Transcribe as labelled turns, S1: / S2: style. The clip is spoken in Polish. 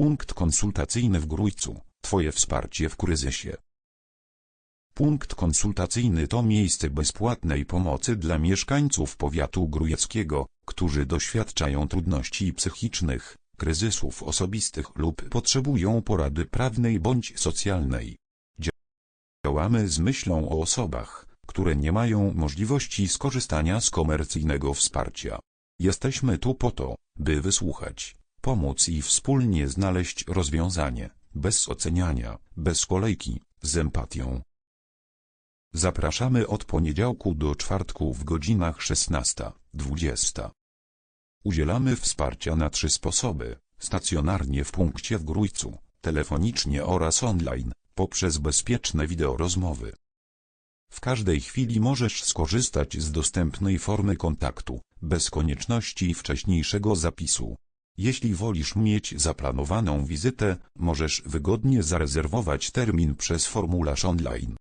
S1: Punkt konsultacyjny w Grójcu. Twoje wsparcie w kryzysie. Punkt konsultacyjny to miejsce bezpłatnej pomocy dla mieszkańców powiatu grójeckiego, którzy doświadczają trudności psychicznych, kryzysów osobistych lub potrzebują porady prawnej bądź socjalnej. Działamy z myślą o osobach, które nie mają możliwości skorzystania z komercyjnego wsparcia. Jesteśmy tu po to, by wysłuchać, pomóc i wspólnie znaleźć rozwiązanie, bez oceniania, bez kolejki, z empatią. Zapraszamy od poniedziałku do czwartku w godzinach 16-20. Udzielamy wsparcia na trzy sposoby, stacjonarnie w punkcie w Grójcu, telefonicznie oraz online, poprzez bezpieczne wideorozmowy. W każdej chwili możesz skorzystać z dostępnej formy kontaktu, bez konieczności wcześniejszego zapisu. Jeśli wolisz mieć zaplanowaną wizytę, możesz wygodnie zarezerwować termin przez formularz online.